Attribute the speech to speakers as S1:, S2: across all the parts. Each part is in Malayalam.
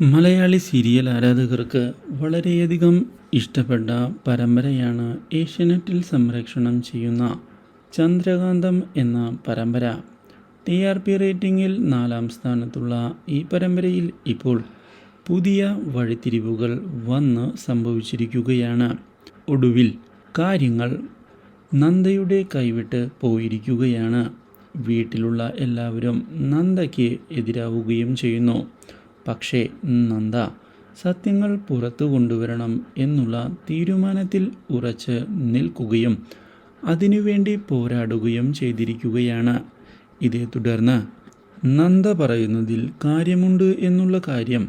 S1: മലയാളി സീരിയൽ ആരാധകർക്ക് വളരെയധികം ഇഷ്ടപ്പെട്ട പരമ്പരയാണ് ഏഷ്യാനെറ്റിൽ സംരക്ഷണം ചെയ്യുന്ന ചന്ദ്രകാന്തം എന്ന പരമ്പര. ടി ആർ പി റേറ്റിംഗിൽ നാലാം സ്ഥാനത്തുള്ള ഈ പരമ്പരയിൽ ഇപ്പോൾ പുതിയ വഴിത്തിരിവുകൾ വന്ന് സംഭവിച്ചിരിക്കുകയാണ്. ഒടുവിൽ കാര്യങ്ങൾ നന്ദയുടെ കൈവിട്ട് പോയിരിക്കുകയാണ്. വീട്ടിലുള്ള എല്ലാവരും നന്ദയ്ക്ക് എതിരാവുകയും ചെയ്യുന്നു. പക്ഷേ നന്ദ സത്യങ്ങൾ പുറത്തു കൊണ്ടുവരണം എന്നുള്ള തീരുമാനത്തിൽ ഉറച്ച് നിൽക്കുകയും അതിനുവേണ്ടി പോരാടുകയും ചെയ്തിരിക്കുകയാണ്. ഇതേ തുടർന്ന് നന്ദ പറയുന്നതിൽ കാര്യമുണ്ട് എന്നുള്ള കാര്യം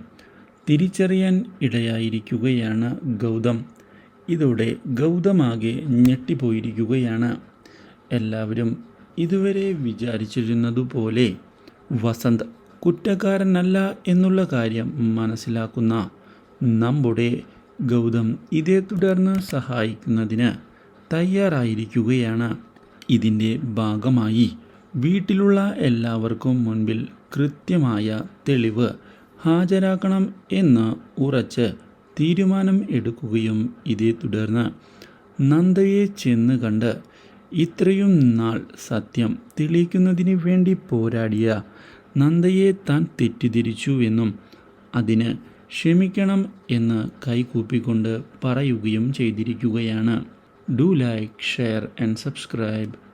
S1: തിരിച്ചറിയാൻ ഇടയായിരിക്കുകയാണ് ഗൗതം. ഇതോടെ ഗൗതമാകെ ഞെട്ടിപ്പോയിരിക്കുകയാണ്. എല്ലാവരും ഇതുവരെ വിചാരിച്ചിരുന്നതുപോലെ വസന്ത് കുറ്റക്കാരനല്ല എന്നുള്ള കാര്യം മനസ്സിലാക്കുന്ന നമ്മുടെ ഗൗതം ഇതേ തുടർന്ന് സഹായിക്കുന്നതിന് തയ്യാറായിരിക്കുകയാണ്. ഇതിന്റെ ഭാഗമായി വീട്ടിലുള്ള എല്ലാവർക്കും മുൻപിൽ കൃത്യമായ തെളിവ് ഹാജരാക്കണം എന്ന് ഉറച്ച് തീരുമാനം എടുക്കുകയും ഇതേ തുടർന്ന് നന്ദയെ ചെന്ന് കണ്ട് ഇത്രയും നാൾ സത്യം തെളിയിക്കുന്നതിന് വേണ്ടി പോരാടിയ നന്ദയെ താൻ തെറ്റിദ്ധരിച്ചു എന്നും അതിന് ക്ഷമിക്കണം എന്ന് കൈകൂപ്പിക്കൊണ്ട് പറയുകയും ചെയ്തിരിക്കുകയാണ്. Do like share and subscribe.